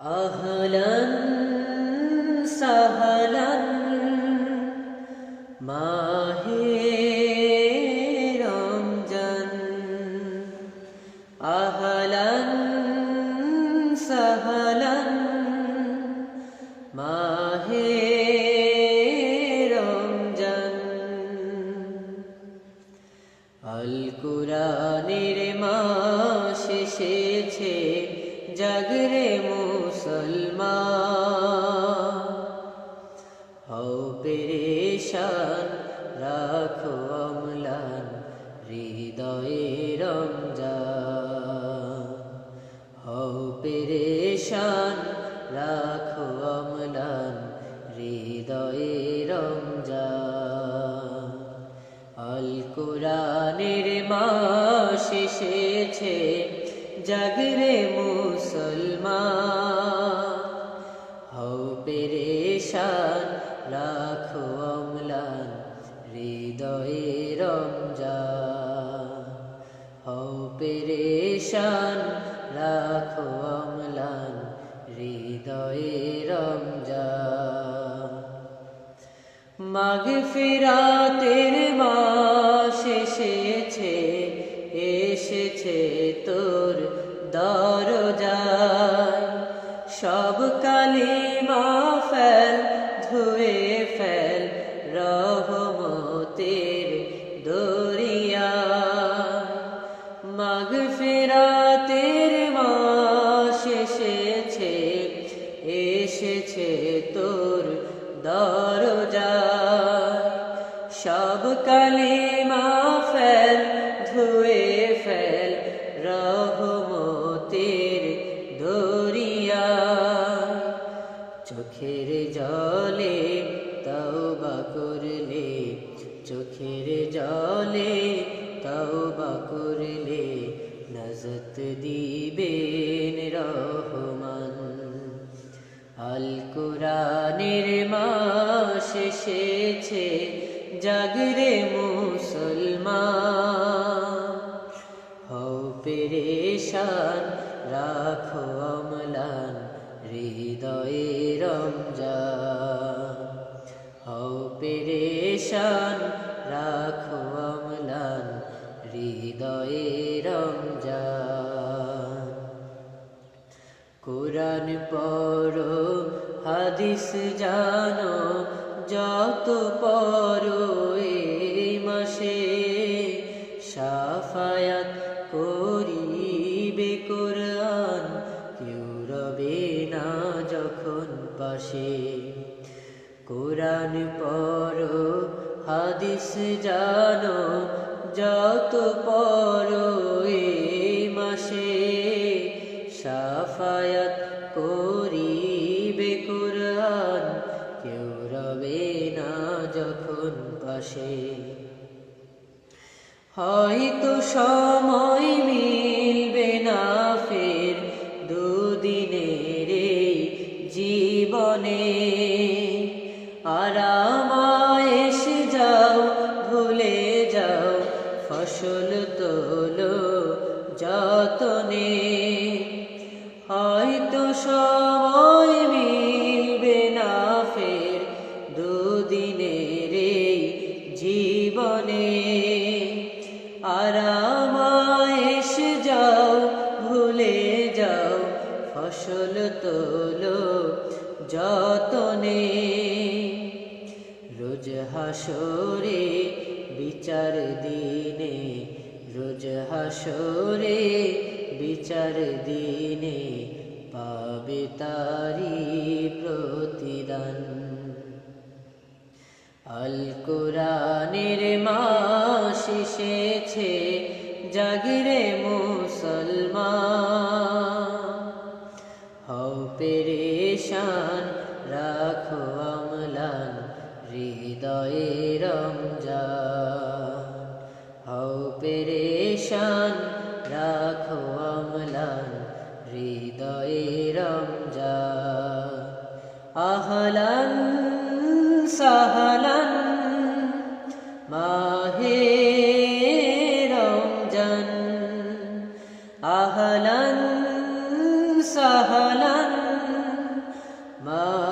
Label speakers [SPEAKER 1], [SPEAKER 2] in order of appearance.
[SPEAKER 1] أهلا سهلا মাহে রমজান আহলান সাহলান মাহে রমজান আল কুরানের মাস এসেছে জাগরে মুসলমান। হও পেরেশান, রাখো অমলান, হৃদয়ে রমজান। হও পেরেশান, রাখো অমলান, হৃদয়ে রমজান। আল কোরআনের মাস এসেছে জাগরে মুসলমান। হও পেরেশান রাখো অমলান, হৃদয়ে রমজান। হও পেরেশান রাখো অমলান, হৃদয়ে রমজান। মাঘ ফিরাতের মাস এসেছে এসেছে তোর দরজায়। সব কালিমা ফেল, ধুয়ে ফেল রহমতের দরিয়া মাঘ ফেরাতের মাস এসেছে এসেছে তোর দরজা সব কালিমা জলে তওবা করলে নজত দিবেন রহমান। আল কোরআনের মাস এসেছে, জাগরে মুসলমান। হও পেরেশান, রাখো অমলান, হৃদয়ে রমজান। হও পেরেশান কোরআন পড়ো, হাদিস জানো, যত পড়ো এই মাসে সাফায়াত করিবে কোরআন, কেউ রবে না যখন পাশে। কোরআন পড়ো, হাদিস জানো, যত পড়ো সাফায়াত করিবে কোরআন। কেউ রবে না যখন পাশে হয়তো সময় মিলবে সময় মিলবে না ফের দুদিনের এই জীবনে। আরামায়েশ যাও, ভুলে যাও, ফসল তোলো যতনে। রোজ হাসরে বিচার দিনে, রোজ হাসরে বিচার দিনে পাবে তারি প্রতিদান। আল কোরআনের মাস এসেছে, জাগরে মুসলমান। হও পেরেশান, রাখো অমলান হৃদয়ে রমজান। হও পেরেশান, রাখো অমলান হৃদয়ে রমজা আহলান সাহলান মাহে রমজান। আহলান সাহলান মা